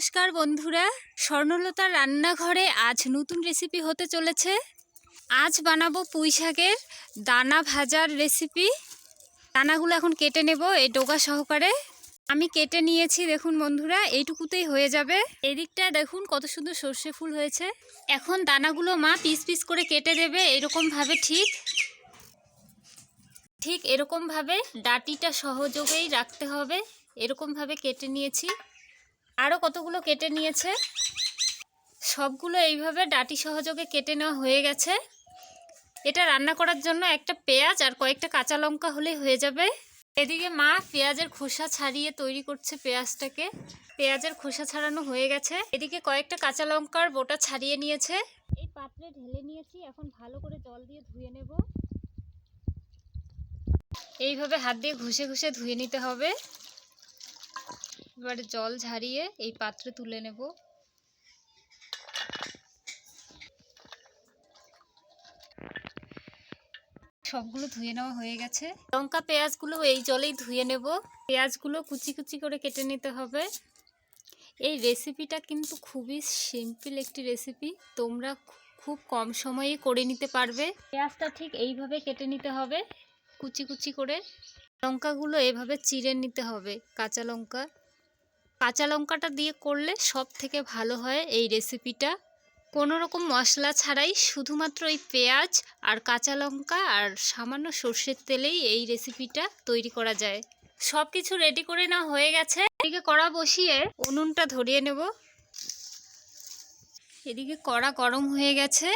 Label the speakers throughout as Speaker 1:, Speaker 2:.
Speaker 1: নমস্কার বন্ধুরা। স্বর্ণলতার রান্নাঘরে আজ নতুন রেসিপি হতে চলেছে। আজ বানাবো পুঁই শাকের দানা ভাজার রেসিপি দানাগুলো এখন কেটে নেব এই ডোগা সহকারে। আমি কেটে নিয়েছি, দেখুন বন্ধুরা, এইটুকুতেই হয়ে যাবে। এদিকটায় দেখুন কত সুন্দর সর্ষে ফুল হয়েছে। এখন দানাগুলো মা পিস পিস করে কেটে দেবে এরকমভাবে ঠিক। ঠিক এরকমভাবে ডাটিটা সহযোগেই রাখতে হবে। এরকমভাবে কেটে নিয়েছি। আরও কতগুলো কেটে নিয়েছে? সবগুলো এইভাবে ডাটি সহযোগে কেটে নেওয়া হয়ে গেছে। এটা রান্না করার জন্য একটা পেঁয়াজ আর কয়েকটা কাঁচা লঙ্কা হলেই হয়ে যাবে। এদিকে মা পেঁয়াজের খোসা ছাড়িয়ে তৈরি করছে পেঁয়াজটাকে। পেঁয়াজের খোসা ছাড়ানো হয়ে গেছে। এদিকে কয়েকটা কাঁচা লঙ্কার বোটা ছাড়িয়ে নিয়েছে। এই পাত্রে ঢেলে নিয়েছি, এখন ভালো করে জল দিয়ে ধুয়ে নেব। এইভাবে হাত দিয়ে ঘষে ঘষে ধুয়ে নিতে হবে। এবারে জল ঝারিয়ে এই পাত্রে তুলে নেব। সবগুলো ধুয়ে নেওয়া হয়ে গেছে। লঙ্কা, পেঁয়াজগুলো এই জলেই ধুয়ে নেব। পেঁয়াজগুলো কুচি কুচি করে কেটে নিতে হবে। এই রেসিপিটা কিন্তু খুবই সিম্পল একটি রেসিপি। তোমরা খুব কম সময়ে করে নিতে পারবে। পেঁয়াজটা ঠিক এইভাবে কেটে নিতে হবে, কুচি কুচি করে। লঙ্কাগুলো এভাবে চিড়ে নিতে হবে, কাঁচা লঙ্কা। কাঁচা লঙ্কাটা দিয়ে করলে সব থেকে ভালো হয় এই রেসিপিটা কোনো রকম মশলা ছাড়াই শুধুমাত্র এই পেঁয়াজ আর কাঁচা লঙ্কা আর সামান্য সর্ষের তেলেই এই রেসিপিটা তৈরি করা যায়। সব কিছু রেডি করে না হয়ে গেছে। এদিকে কড়া বসিয়ে উনুনটা ধরিয়ে নেব। এদিকে কড়া গরম হয়ে গেছে।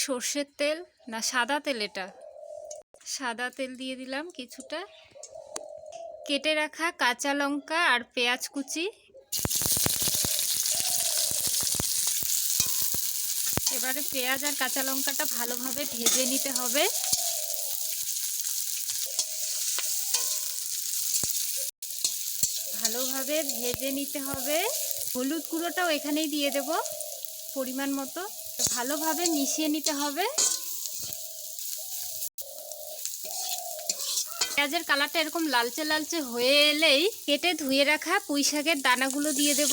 Speaker 1: সর্ষের তেল না সাদা তেল এটা। সাদা তেল দিয়ে দিলাম কিছুটা। কেটে রাখা কাঁচা লঙ্কা আর পেঁয়াজ কুচি। এবারে পেঁয়াজ আর কাঁচা লঙ্কাটা ভালোভাবে ভেজে নিতে হবে। ভালোভাবে ভেজে নিতে হবে। হলুদ গুঁড়োটাও এখানেই দিয়ে দেব পরিমাণ মতো। ভালোভাবে মিশিয়ে নিতে হবে। পেঁয়াজের কালারটা এরকম লালচে লালচে হয়ে এলেই কেটে ধুয়ে রাখা পুঁই শাকের দানাগুলো দিয়ে দেব।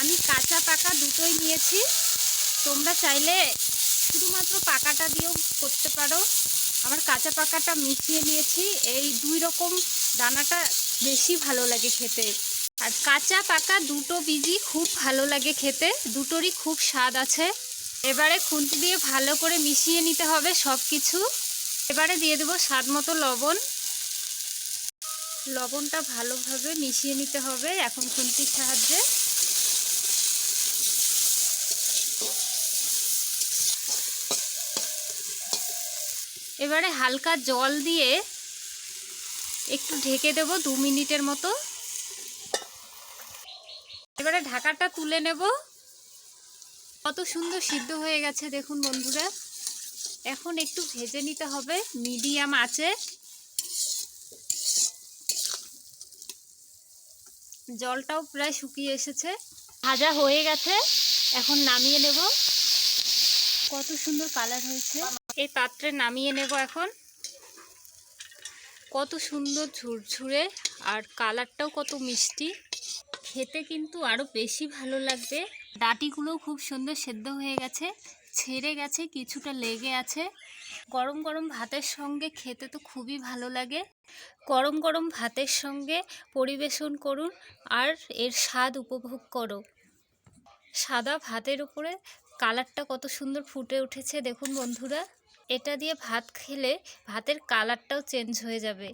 Speaker 1: আমি কাঁচা পাকা দুটোই নিয়েছি। তোমরা চাইলে শুধুমাত্র পাকাটা দিয়েও করতে পারো। আমার কাঁচা পাকাটা মিশিয়ে নিয়েছি। এই দুই রকম দানাটা বেশি ভালো লাগে খেতে। আর কাঁচা পাকা দুটো বীজই খুব ভালো লাগে খেতে। দুটোরই খুব স্বাদ আছে। এবারে খুন্তি দিয়ে ভালো করে মিশিয়ে নিতে হবে সব কিছু এবারে দিয়ে দেবো স্বাদ মতো লবণ। লবণটা ভালোভাবে মিশিয়ে নিতে হবে এখন খুন্তির সাহায্যে। এবারে হালকা জল দিয়ে একটু ঢেকে দেব দু মিনিটের মতো। এবারে ঢাকাটা তুলে নেব। কত সুন্দর সিদ্ধ হয়ে গেছে দেখুন বন্ধুরা। এখন একটু ভেজে নিতে হবে, মিডিয়াম আছে। জলটাও প্রায় শুকিয়ে এসেছে। ভাজা হয়ে গেছে, এখন নামিয়ে নেব। কত সুন্দর কালার হয়েছে। এই পাত্রে নামিয়ে নেব এখন। কত সুন্দর ঝুরঝুরে, আর কালারটাও কত মিষ্টি। খেতে কিন্তু আরও বেশি ভালো লাগবে। ডাটিগুলোও খুব সুন্দর সেদ্ধ হয়ে গেছে, ছেড়ে গেছে, কিছুটা লেগে আছে। গরম গরম ভাতের সঙ্গে খেতে তো খুবই ভালো লাগে। গরম গরম ভাতের সঙ্গে পরিবেশন করুন আর এর স্বাদ উপভোগ করো। সাদা ভাতের উপরে কালারটা কত সুন্দর ফুটে উঠেছে, দেখুন বন্ধুরা। এটা দিয়ে ভাত খেলে ভাতের কালারটাও চেঞ্জ হয়ে যাবে।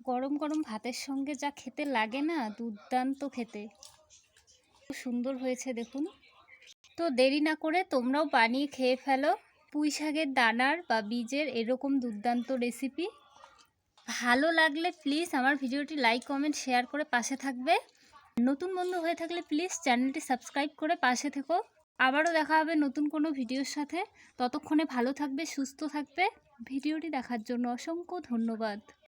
Speaker 1: গরম গরম ভাতের সঙ্গে যা খেতে লাগে না, দুর্দান্ত খেতে। সুন্দর হয়েছে দেখুন। তো দেরি না করে তোমরাও বানিয়ে খেয়ে ফেলো। পুঁই শাকের দানার বা বীজের এরকম দুর্দান্ত রেসিপি ভালো লাগলে প্লিজ আমার ভিডিওটি লাইক কমেন্ট শেয়ার করে পাশে থাকবে। নতুন বন্ধু হয়ে থাকলে প্লিজ চ্যানেলটি সাবস্ক্রাইব করে পাশে থেকো। আবারও দেখা হবে নতুন কোনো ভিডিওর সাথে। ততক্ষণে ভালো থাকবে, সুস্থ থাকবে। ভিডিওটি দেখার জন্য অসংখ্য ধন্যবাদ।